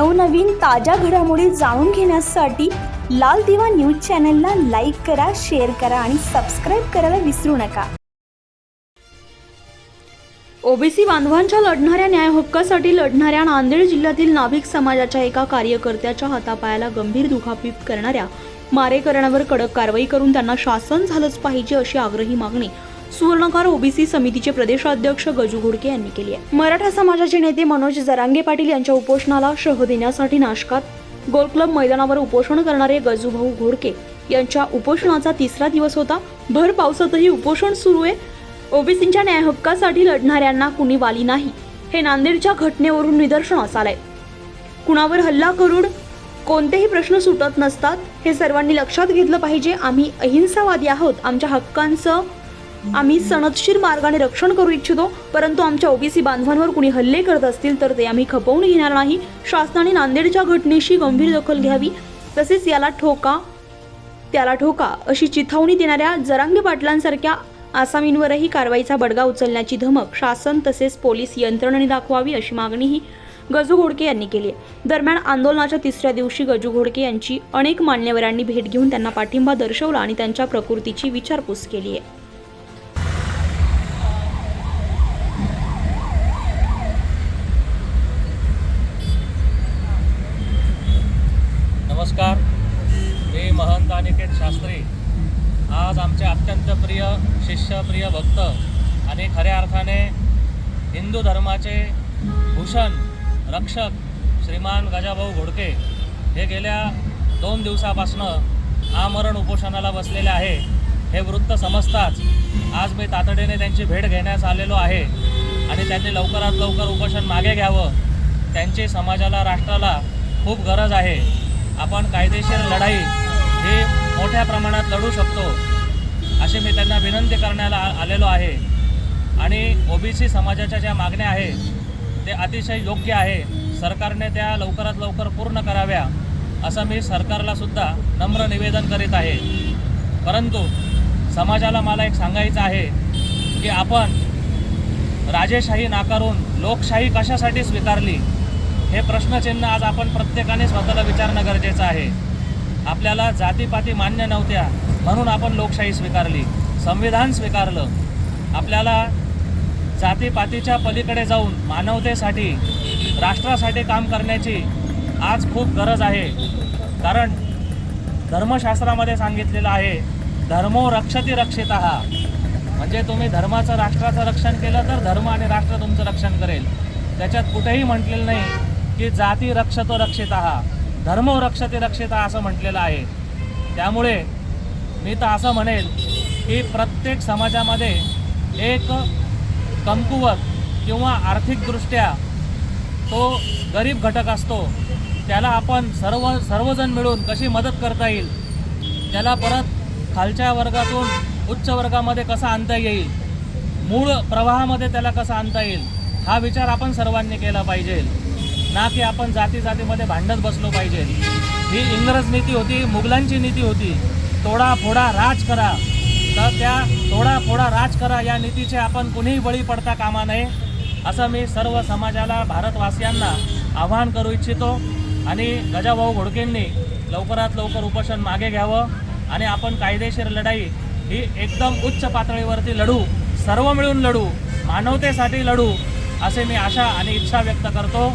नवनवीन ताज्या घडामोडी जाणून घेण्यासाठी लाल दिवा न्यूज चॅनलला लाईक करा शेअर करा आणि सबस्क्राईब करायला विसरू नका. ओबीसी बांधवांच्या लढणाऱ्या न्याय हक्कासाठी लढणाऱ्या नांदेड जिल्ह्यातील नाभिक समाजाच्या एका कार्यकर्त्याच्या हातापायाला गंभीर दुखापीत करणाऱ्या मारेकरणावर कडक कारवाई करून त्यांना शासन झालंच पाहिजे अशी आग्रही मागणी सुवर्णकार ओबीसी समितीचे प्रदेशाध्यक्ष गजू घोडके यांनी केली आहे. मराठा समाजाचे नेते मनोज जरांगे पाटील यांच्या उपोषणाला शह देण्यासाठी नाशकात गोल क्लब मैदानावर उपोषण करणारे गजूभाऊ घोडके यांच्या उपोषणाचा तिसरा दिवस होता. भर पावसातही उपोषण सुरू आहे. ओबीसींच्या न्याय हक्कासाठी लढणाऱ्यांना कुणी वाली नाही हे नांदेडच्या घटनेवरून निदर्शनास आलंय. कुणावर हल्ला करून कोणतेही प्रश्न सुटत नसतात हे सर्वांनी लक्षात घेतलं पाहिजे. आम्ही अहिंसावादी आहोत. आमच्या हक्कांचं आम्ही सनदशीर मार्गाने रक्षण करू इच्छितो परंतु आमच्या ओबीसी बांधवांवर कुणी हल्ले करत असतील तर ते आम्ही खपवून घेणार नाही. शासनाने नांदेडच्या घटनेशी गंभीर दखल घ्यावी तसेच याला ठोका त्याला ठोका अशी चिथावणी देणाऱ्या जरांगे पाटलांसारख्या आसामींवरही कारवाईचा बडगा उचलण्याची धमक शासन तसेच पोलीस यंत्रणेने दाखवावी अशी मागणीही गजू घोडके यांनी केली आहे. दरम्यान आंदोलनाच्या तिसऱ्या दिवशी गजू घोडके यांची अनेक मान्यवरांनी भेट घेऊन त्यांना पाठिंबा दर्शवला आणि त्यांच्या प्रकृतीची विचारपूस केली आहे. नमस्कार. मी महंत अनिकेत शास्त्री. आज आमचे अत्यंत प्रिय शिष्यप्रिय भक्त आणि खऱ्या अर्थाने हिंदू धर्माचे भूषण रक्षक श्रीमान गजाभाऊ घोडके हे गेल्या दोन दिवसापासनं आमरण उपोषणाला बसलेले आहे. हे वृत्त समजताच आज मी तातडीने त्यांची भेट घेण्यास आलेलो आहे आणि त्यांनी लवकरात लवकर उपोषण मागे घ्यावं. त्यांची समाजाला राष्ट्राला खूप गरज आहे. आपण कायदेशीर लढाई हे मोठ्या प्रमाणात लढू शकतो अशी मी त्यांना विनंती करण्याला आलेलो आहे. आणि ओबीसी समाजाच्या ज्या मागण्या आहे ते अतिशय योग्य आहे. सरकारने त्या लवकरात लवकर पूर्ण कराव्या असं मी सरकारला सुद्धा नम्र निवेदन करीत आहे. परंतु समाजाला मला एक सांगायचं आहे की आपण राजेशाही नाकारून लोकशाही कशासाठी स्वीकारली? हे प्रश्नचिन्ह आज आपण प्रत्येकाने स्वतःला विचारणं गरजेचं आहे. आपल्याला जातीपाती मान्य नव्हत्या म्हणून आपण लोकशाही स्वीकारली संविधान स्वीकारलं. आपल्याला जातीपातीच्या पलीकडे जाऊन मानवतेसाठी राष्ट्रासाठी काम करण्याची आज खूप गरज आहे. कारण धर्मशास्त्रामध्ये सांगितलेलं आहे धर्मो रक्षती रक्षित. म्हणजे तुम्ही धर्माचं राष्ट्राचं रक्षण केलं तर धर्म आणि राष्ट्र तुमचं रक्षण करेल. त्याच्यात कुठेही म्हटलेलं नाही की जाती रक्षतो रक्षित धर्म रक्षते रक्षित असं म्हटलेलं आहे. त्यामुळे मी तर असं म्हणेल की प्रत्येक समाजामध्ये एक कमकुवत किंवा आर्थिकदृष्ट्या तो गरीब घटक असतो. त्याला आपण सर्व सर्वजण मिळून कशी मदत करता येईल? त्याला परत खालच्या वर्गातून उच्च वर्गामध्ये कसा आणता येईल? मूळ प्रवाहामध्ये त्याला कसा आणता येईल? हा विचार आपण सर्वांनी केला पाहिजे. ना की आपण जाती जातीमध्ये भांडत बसलो पाहिजे. ही इंग्रज नीती होती मुघलांची नीती होती. तोडा फोडा राज करा. तर त्या तोडा फोडा राज करा या नीतीचे आपण कुणीही बळी पडता कामा नये असं मी सर्व समाजाला भारतवासियांना आवाहन करू इच्छितो. आणि गजाभाऊ घोडकेंनी लवकरात लवकर उपोषण मागे घ्यावं. आणि आपण कायदेशीर लढाई ही एकदम उच्च पातळीवरती लढू सर्व मिळून लढू मानवतेसाठी लढू असे मी आशा आणि इच्छा व्यक्त करतो.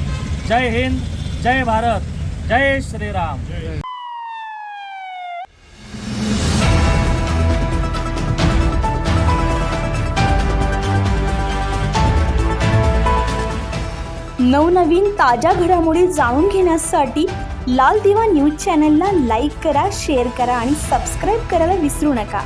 जय हिंद जय भारत जय श्रीराम। नवनवीन ताज्या घडामोडी जाणून घेण्यासाठी लाल दिवा न्यूज चॅनलला लाईक करा शेअर करा आणि सबस्क्राईब करायला विसरू नका.